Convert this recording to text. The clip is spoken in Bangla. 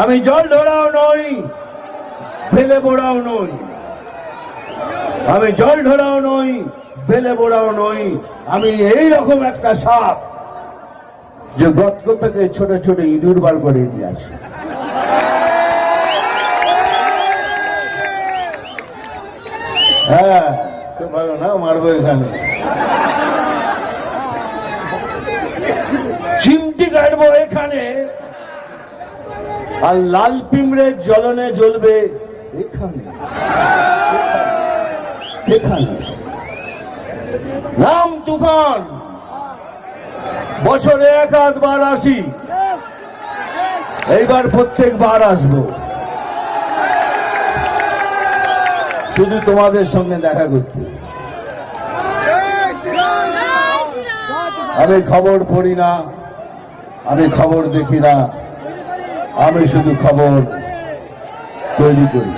আমি জল ধরাও নই ফেলে বোড়াও নই। আমি জল ধরাও নই ফেলে বোড়াও নই। আমি এই রকম একটা সাপ যে গর্ত থেকে ছোট ছোট ইঁদুর বার করে নিয়ে আসি। হ্যাঁ ভালো না মারবো এখানে? চিমটি কাটবো এখানে। আর লাল পিমড়ের জ্বলনে জ্বলবে এখানে। এখানে। নাম তুফান। বছরে এক আধবার আসি। এইবার প্রত্যেকবার আসব। শুধু তোমাদের সঙ্গে দেখা করতে। আমি খবর পড়ি না, আমি খবর দেখি না। আমি শুধু খবর তৈরি করি.